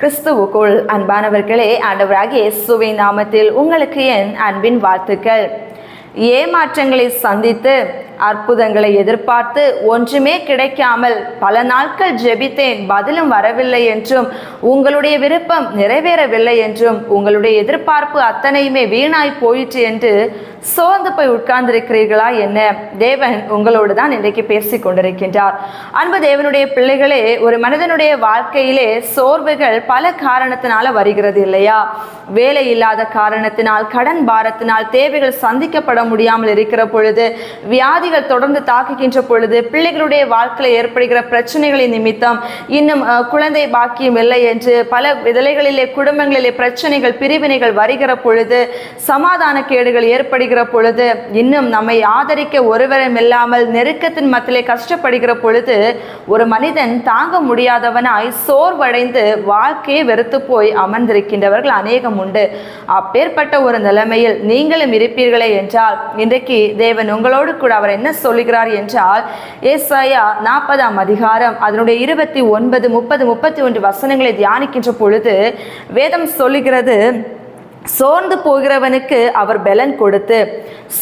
கிறிஸ்துவுக்குள் அன்பானவர்களே ஆண்டவராகிய இயேசுவின் நாமத்தில் உங்களுக்கு என் அன்பின் வாழ்த்துக்கள். ஏமாற்றங்களை சந்தித்து அற்புதங்களை எதிர்பார்த்து ஒன்றுமே கிடைக்காமல் பல நாட்கள் ஜெபித்தேன் பதிலும் வரவில்லை என்றும் உங்களுடைய விருப்பம் நிறைவேறவில்லை என்றும் உங்களுடைய எதிர்பார்ப்பு அத்தனையுமே வீணாய் போயிற்று என்று சோர்ந்து போய் உட்கார்ந்திருக்கிறீர்களா என்ன? தேவன் உங்களோடு தான் இன்றைக்கு பேசிக் கொண்டிருக்கின்றார். அன்பு தேவனுடைய பிள்ளைகளே ஒரு மனிதனுடைய வாழ்க்கையிலே சோர்வுகள் பல காரணத்தினால வருகிறது இல்லையா? வேலை இல்லாத காரணத்தினால் கடன் பாரத்தினால் தேவைகள் சந்திக்கப்பட முடியாமல் இருக்கிற பொழுது வியாதிகள் தொடர்ந்து தாக்குகின்ற பொழுது பிள்ளைகளுடைய வாழ்க்கையில் ஏற்படுகிற பிரச்சனைகளின் நிமித்தம் இன்னும் குழந்தை பாக்கியம் இல்லை என்று பல விதலைகளிலே குடும்பங்களிலே பிரச்சனைகள் பிரிவினைகள் வருகிற பொழுது சமாதான கேடுகள் ஏற்படுகிற பொழுது இன்னும் நம்மை ஆதரிக்க ஒருவரும் இல்லாமல் நெருக்கத்தின் மத்திலே கஷ்டப்படுகிற பொழுது ஒரு மனிதன் தாங்க முடியாதவனாய் சோர்வடைந்து வாழ்க்கையை வெறுத்து போய் அமர்ந்திருக்கின்றவர்கள் அநேகம் உண்டு. அப்பேற்பட்ட ஒரு நிலைமையில் நீங்களும் இருப்பீர்களே என்றால் இன்றைக்கு தேவன் உங்களோடு கூட அவர் என்ன சொல்லுகிறார் என்றால் ஏசாயா நாற்பதாம் அதிகாரம் அதனுடைய இருபத்தி ஒன்பது முப்பது முப்பத்தி ஒன்று வசனங்களை தியானிக்கின்ற பொழுது வேதம் சொல்லுகிறது சோர்ந்து போகிறவனுக்கு அவர் பலன் கொடுத்து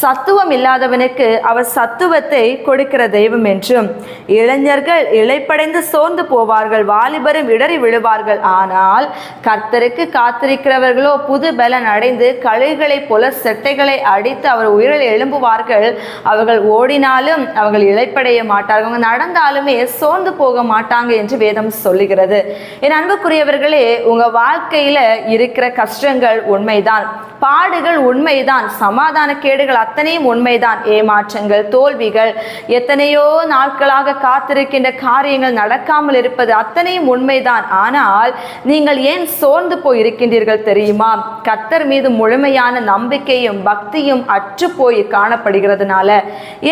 சத்துவம் இல்லாதவனுக்கு அவர் சத்துவத்தை கொடுக்கிற தெய்வம் என்றும் இளைஞர்கள் இழைப்படைந்து சோர்ந்து போவார்கள் வாலிபரும் இடறி விழுவார்கள். ஆனால் கர்த்தருக்கு காத்திருக்கிறவர்களோ புது பலன் அடைந்து கழுகுகளைப் போல செட்டைகளை அடித்து அவர் உயிரில் எழும்புவார்கள். அவர்கள் ஓடினாலும் அவர்கள் இழைப்படைய மாட்டார்கள். அவங்க நடந்தாலுமே சோர்ந்து போக மாட்டாங்க என்று வேதம் சொல்லுகிறது. என் அன்புக்குரியவர்களே உங்கள் வாழ்க்கையில் இருக்கிற கஷ்டங்கள் உண்மைதான். பாடுகள் உண்மைதான். சமாதான கேடுகள் அத்தனையும் உண்மைதான். ஏமாற்றங்கள் தோல்விகள் எத்தனையோ நாட்களாக காத்திருக்கின்ற காரியங்கள் நடக்காமல் இருப்பது அத்தனையும் உண்மைதான். ஆனால் நீங்கள் ஏன் சோர்ந்து போய் இருக்கின்றீர்கள் தெரியுமா? கத்தர் மீது முழுமையான நம்பிக்கையும் பக்தியும் அற்று போய் காணப்படுகிறதுனால.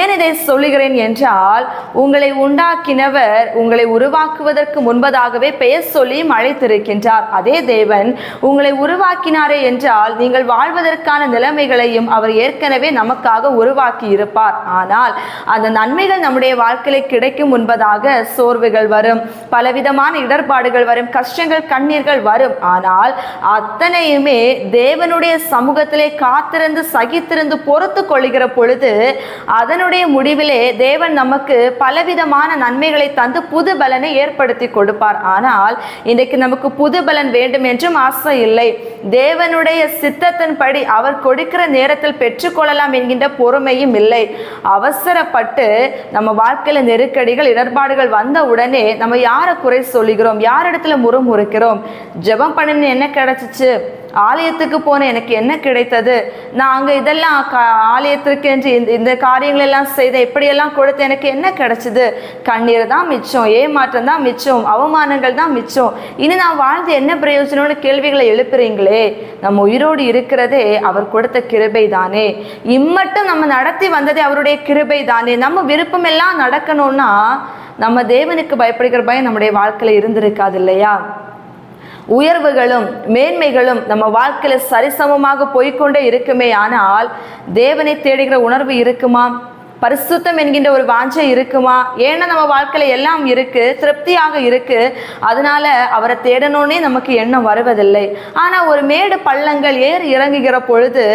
ஏன் இதை சொல்லுகிறேன் என்றால் உங்களை உண்டாக்கினவர் உங்களை உருவாக்குவதற்கு முன்பதாகவே பெயர் சொல்லியும் அழைத்திருக்கின்றார். அதே தேவன் உங்களை உருவாக்கினாரே என்றால் நீங்கள் வாழ்வதற்கான நிலைமைகளையும் அவர் ஏற்கனவே நமக்காக உருவாக்கி இருப்பார் ஆனால் அந்த நன்மைகள் நம்முடைய வாழ்க்கையில கிடைக்கும் முன்பதாக சோர்வுகள் வரும் பலவிதமான இடர்பாடுகள் வரும் கஷ்டங்கள் கண்ணீர்கள் வரும். ஆனால் அத்தனையுமே தேவனுடைய சமூகத்திலே காத்திருந்து சகித்திருந்து பொறுத்து கொள்கிற பொழுது அதனுடைய முடிவிலே தேவன் நமக்கு பலவிதமான நன்மைகளை தந்து புது பலனை ஏற்படுத்தி கொடுப்பார். ஆனால் இன்றைக்கு நமக்கு புது பலன் வேண்டும் என்றும் ஆசை இல்லை. தேவனுடைய சித்தத்தின்படி அவர் கொடுக்கிற நேரத்தில் பெற்றுக்கொள்ளலாம் என்கின்ற பொறுமையும் இல்லை. அவசரப்பட்டு நம்ம வாழ்க்கையில நெருக்கடிகள் இடர்பாடுகள் வந்த உடனே நம்ம யாரை குறை சொல்லுகிறோம்? யாரிடத்துல முறுமுறுக்கிறோம்? ஜெபம் பண்ணின என்ன கிடைச்சிச்சு? ஆலயத்துக்கு போன எனக்கு என்ன கிடைத்தது? நான் அங்கே இதெல்லாம் ஆலயத்திற்கு என்று இந்த இந்த காரியங்கள் எல்லாம் செய்த இப்படியெல்லாம் கொடுத்து எனக்கு என்ன கிடைச்சது? கண்ணீர் தான் மிச்சம் ஏமாற்றம் தான் மிச்சம் அவமானங்கள் தான் மிச்சம். இனி நான் வாழ்ந்து என்ன பிரயோஜனம்னு கேள்விகளை எழுப்புறீங்களே? நம்ம உயிரோடு இருக்கிறதே அவர் கொடுத்த கிருபை தானே இம்மட்டும் நம்ம நடத்தி வந்ததே அவருடைய கிருபை தானே நம்ம விருப்பம் எல்லாம் நடக்கணும்னா நம்ம தேவனுக்கு பயப்படுகிற பயம் நம்முடைய வாழ்க்கையில் இருந்திருக்காது இல்லையா? உயர்வுகளும் மேன்மைகளும் நம்ம வாழ்க்கையில் சரிசமமாக போய்க்கொண்டே இருக்குமே ஆனால் தேவனை தேடுகிற உணர்வு இருக்குமா? பரிசுத்தம் என்கின்ற ஒரு வாஞ்சை இருக்குமா? ஏன்னா நம்ம வாழ்க்கையில எல்லாம் இருக்கு திருப்தியாக இருக்கு. அதனால அவரை தேடணும்னே நமக்கு எண்ணம் வருவதில்லை. ஆனா ஒரு மேடு பள்ளங்கள் ஏறி இறங்குகிற பொழுது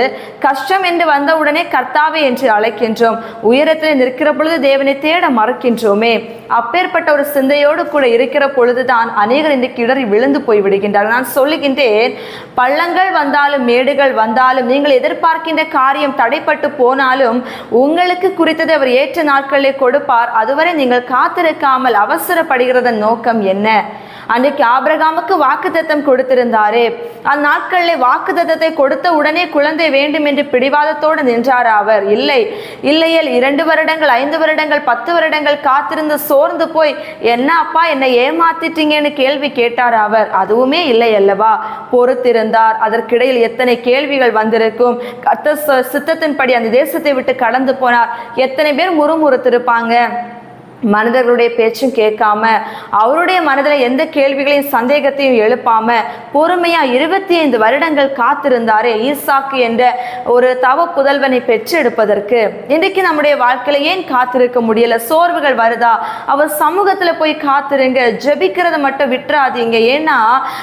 கஷ்டம் என்று வந்தவுடனே கர்த்தாவே என்று அழைக்கின்றோம். உயரத்தில் நிற்கிற பொழுது தேவனை தேட மறக்கின்றோமே. அப்பேற்பட்ட ஒரு சிந்தையோடு கூட இருக்கிற பொழுதுதான் அநேகர் இந்த கிடறி விழுந்து போய் விடுகின்றார்கள் நான் சொல்லுகின்றேன் பள்ளங்கள் வந்தாலும் மேடுகள் வந்தாலும் நீங்கள் எதிர்பார்க்கின்ற காரியம் தடைப்பட்டு போனாலும் உங்களுக்கு குறித்ததை அவர் ஏற்ற நாட்களிலே கொடுப்பார். அதுவரை நீங்கள் காத்திருக்காமல் அவசரப்படுகிறதன் நோக்கம் என்ன? அன்றைக்கு ஆபிரகாமுக்கு வாக்குத்தத்தம் கொடுத்திருந்தாரே. அந்நாட்களில் வாக்குத்தத்தத்தை கொடுத்த உடனே குழந்தை வேண்டும் என்று பிடிவாதத்தோடு நின்றார் அவர். இல்லை இல்லையேல் இரண்டு வருடங்கள் ஐந்து வருடங்கள் பத்து வருடங்கள் காத்திருந்து சோர்ந்து போய் என்ன அப்பா என்னை ஏமாத்திட்டீங்கன்னு கேள்வி கேட்டார் அவர். அதுவுமே இல்லை அல்லவா? பொறுத்திருந்தார். அதற்கிடையில் எத்தனை கேள்விகள் வந்திருக்கும். கர்த்த ச- சித்தத்தின்படி அந்த தேசத்தை விட்டு கடந்து போனார். எத்தனை பேர் முறுமுறுத்திருப்பாங்க. மனிதர்களுடைய பேச்சும் கேட்காம அவருடைய மனதில் எந்த கேள்விகளையும் சந்தேகத்தையும் எழுப்பாம பொறுமையா இருபத்தி ஐந்து வருடங்கள் காத்திருந்தாரே ஈசாக்கு என்ற ஒரு தவ புதல்வனை பெற்று எடுப்பதற்கு இன்றைக்கு நம்முடைய வாழ்க்கையில ஏன் காத்திருக்க முடியல? சோர்வுகள் வருதா? அவர் சமூகத்துல போய் காத்திருங்க ஜெபிக்கிறத மட்டும் விட்டுறாதீங்க. ஏன்னா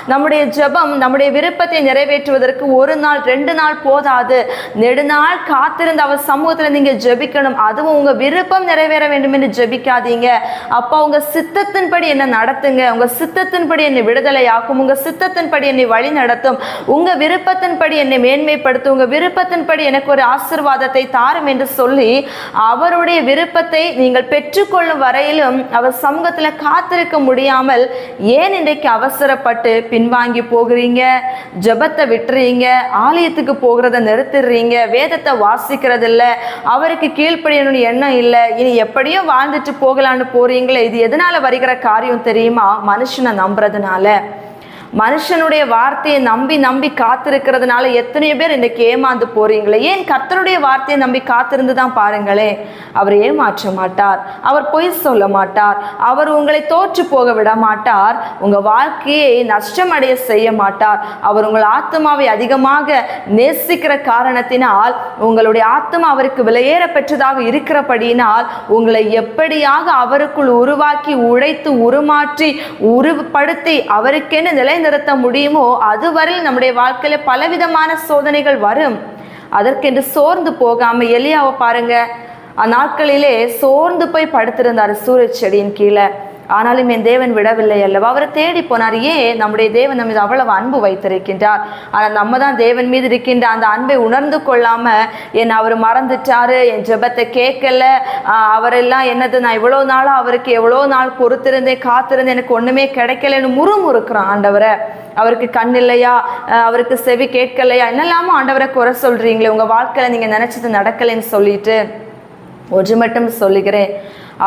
நம்முடைய ஜெபம் நம்முடைய விருப்பத்தை நிறைவேற்றுவதற்கு ஒரு நாள் ரெண்டு நாள் போதாது. நெடுநாள் காத்திருந்து அவர் சமூகத்துல நீங்க ஜெபிக்கணும். அதுவும் உங்க விருப்பம் நிறைவேற வேண்டும் என்று ஜெபிக்காதீங்க. அப்பா உங்க சித்தத்தின்படி என்ன நடத்துங்க. உங்க சித்தத்தின்படி என்னை விடுதலையாக்கும். உங்க சித்தத்தின்படி என்னை வழி நடத்தும். உங்க விருப்பத்தின்படி என்னை மேன்மைப்படுத்தும். உங்க விருப்பத்தின்படி எனக்கு ஒரு ஆசிர்வாதத்தை தாரும் என்று சொல்லி அவருடைய விருப்பத்தை நீங்கள் பெற்றுக்கொள்ளும் வரையிலும் அவர் சமூகத்துல காத்திருக்க முடியாமல் ஏன் இன்றைக்கு அவசரப்பட்டு பின்வாங்கி போகிறீங்க? ஜெபத்தை விட்டுறீங்க. ஆலயத்துக்கு போகிறத நிறுத்திடுறீங்க. வேதத்தை வாசிக்கிறது இல்ல அவருக்கு கீழ்ப்படியணும்னு எண்ணம் இல்லை. இனி எப்படியும் வாழ்ந்துட்டு போக போகலான்னு போறீங்களே இது எதனால வருகிற காரியம் தெரியுமா? மனுஷனை நம்புறதுனால. மனுஷனுடைய வார்த்தையை நம்பி நம்பி காத்திருக்கிறதுனால எத்தனையோ பேர் இன்றைக்கு ஏமாந்து போறீங்களே? ஏன் கர்த்தருடைய வார்த்தையை நம்பி காத்திருந்து தான் பாருங்களேன் அவர் ஏமாற்ற மாட்டார். அவர் பொய் சொல்ல மாட்டார். அவர் உங்களை தோற்று போக விட மாட்டார். உங்க வாழ்க்கையை நஷ்டமடைய செய்ய மாட்டார். அவர் உங்கள் ஆத்மாவை அதிகமாக நேசிக்கிற காரணத்தினால் உங்களுடைய ஆத்மா அவருக்கு விலையேற பெற்றதாக இருக்கிறபடியினால் உங்களை எப்படியாக அவருக்குள் உருவாக்கி உழைத்து உருமாற்றி உருப்படுத்தி அவருக்கென நிலைநிறுத்த முடியுமோ அதுவரையில் நம்முடைய வாழ்க்கையில பலவிதமான சோதனைகள் வரும். அதற்கென்று சோர்ந்து போகாம எலியாவை பாருங்க. அந்நாட்களிலே சோர்ந்து போய் படுத்திருந்தார் சூரிய செடியின் கீழே. ஆனாலும் என் தேவன் விடவில்லை அல்லவா? அவரை தேடி போனார். ஏன் நம்முடைய தேவன் நம்ம அவ்வளவு அன்பு வைத்திருக்கின்றார். ஆனால் நம்ம தான் தேவன் மீது இருக்கின்ற அந்த அன்பை உணர்ந்து கொள்ளாம என் அவர் மறந்துட்டாரு என் ஜெபத்தை கேட்கல. அவரெல்லாம் என்னது நான் இவ்வளோ நாளாக அவருக்கு எவ்வளோ நாள் பொறுத்திருந்தேன் காத்திருந்தேன் எனக்கு ஒண்ணுமே கிடைக்கலன்னு முறுமுறுக்கிறான் ஆண்டவரை. அவருக்கு கண் இல்லையா? அவருக்கு செவி கேட்கலையா? என்னெல்லாமோ ஆண்டவரை குறை சொல்றீங்களே. உங்க வாழ்க்கையில நீங்க நினைச்சது நடக்கலைன்னு சொல்லிட்டு ஒன்று மட்டும் சொல்லுகிறேன்.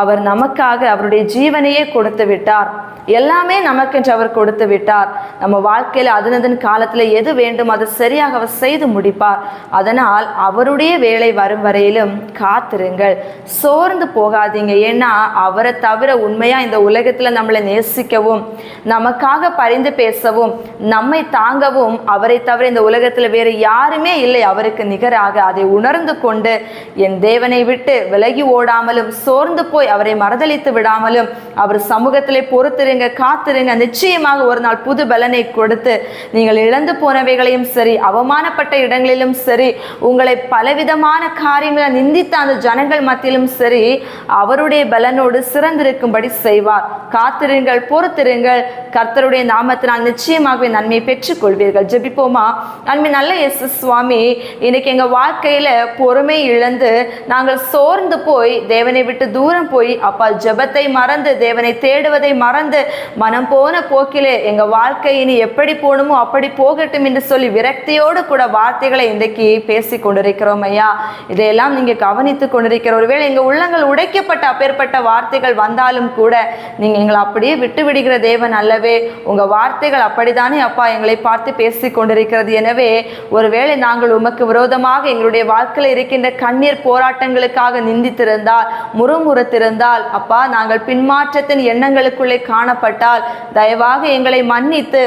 அவர் நமக்காக அவருடைய ஜீவனையே கொடுத்து விட்டார். எல்லாமே நமக்கென்று அவர் கொடுத்து விட்டார். நம்ம வாழ்க்கையில் அதனதன் காலத்தில் எது வேண்டும் அதை சரியாக அவர் செய்து முடிப்பார். அதனால் அவருடைய வேலை வரும் வரையிலும் காத்திருங்கள். சோர்ந்து போகாதீங்க. ஏன்னா அவரை தவிர உண்மையாக இந்த உலகத்தில் நம்மளை நேசிக்கவும் நமக்காக பரிந்து பேசவும் நம்மை தாங்கவும் அவரை தவிர இந்த உலகத்தில் வேறு யாருமே இல்லை அவருக்கு நிகராக. அதை உணர்ந்து கொண்டு என் தேவனை விட்டு விலகி ஓடாமலும் சோர்ந்து போய் அவரை மறதளித்து விடாமலும் அவர் சமூகத்திலே பொறுத்திருங்க காத்திருங்க. நிச்சயமாக ஒரு நாள் புது பலனை கொடுத்து நீங்கள் இழந்து போனவைகளையும் சரி அவமானப்பட்ட இடங்களிலும் சரி உங்களை பலவிதமான காரியங்களை நிந்தித்த அந்த ஜனங்கள் மத்தியிலும் சரி அவருடைய பலனோடு சிறந்திருக்கும்படி செய்வார். காத்திருங்கள் பொறுத்திருங்கள். கர்த்தருடைய நாமத்தினால் நிச்சயமாகவே நன்மையை பெற்றுக்கொள்வீர்கள். ஜெபிப்போமா? நன்மை நல்ல எஸ் சுவாமி இன்னைக்கு எங்க வாழ்க்கையில பொறுமை இழந்து நாங்கள் சோர்ந்து போய் தேவனை விட்டு தூரம் போய் அப்பா ஜெபத்தை மறந்து தேவனை தேடுவதை மறந்து மனம் போன போக்கிலே எங்கள் வாழ்க்கை இனி எப்படி போகணுமோ அப்படி போகட்டும் என்று சொல்லி விரக்தியோடு கூட வார்த்தைகளை இன்றைக்கு பேசி கொண்டிருக்கிறோம் ஐயா. இதையெல்லாம் நீங்க கவனித்து கொண்டிருக்கிற ஒருவேளை எங்கள் உள்ளங்கள் உடைக்கப்பட்ட அப்பேற்பட்ட வார்த்தைகள் வந்தாலும் கூட நீங்கள் எங்களை அப்படியே விட்டு விடுகிற தேவன் அல்லவே. உங்க வார்த்தைகள் அப்படித்தானே அப்பா எங்களை பார்த்து பேசி கொண்டிருக்கிறது. எனவே ஒருவேளை நாங்கள் உமக்கு விரோதமாக எங்களுடைய வாழ்க்கையில் இருக்கின்ற கண்ணீர் போராட்டங்களுக்காக நிந்தித்திருந்தால் கொடுத்திருந்தால் அப்பா நாங்கள் பின்மாற்றத்தின் எண்ணங்களுக்குள்ளே காணப்பட்டால் தயவாக எங்களை மன்னித்து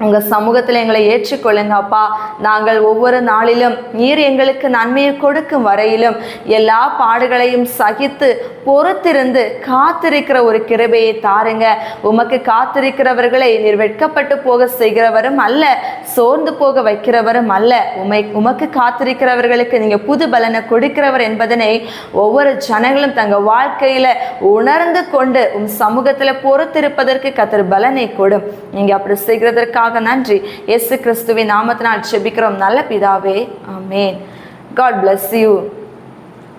உங்கள் சமூகத்தில் எங்களை ஏற்றுக்கொள்ளுங்க அப்பா. நாங்கள் ஒவ்வொரு நாளிலும் நீர் எங்களுக்கு நன்மையை கொடுக்கும் வரையிலும் எல்லா பாடுகளையும் சகித்து பொறுத்திருந்து காத்திருக்கிற ஒரு கிருபையை தாருங்க. உமக்கு காத்திருக்கிறவர்களை நீர் வெட்கப்பட்டு போக செய்கிறவரும் அல்ல சோர்ந்து போக வைக்கிறவரும் அல்ல. உமை உமக்கு காத்திருக்கிறவர்களுக்கு நீங்கள் புது பலனை கொடுக்கிறவர் என்பதனை ஒவ்வொரு ஜனங்களும் தங்கள் வாழ்க்கையில் உணர்ந்து கொண்டு உம் சமூகத்தில் பொறுத்திருப்பதற்கு கத்திர பலனை கொடும். நீங்கள் அப்படி செய்கிறதற்காக நன்றி. எஸ் கிறிஸ்துவின் நாமத்தினால் செபிக்கிறோம் நல்ல பிதாவே. ஆமென். God bless you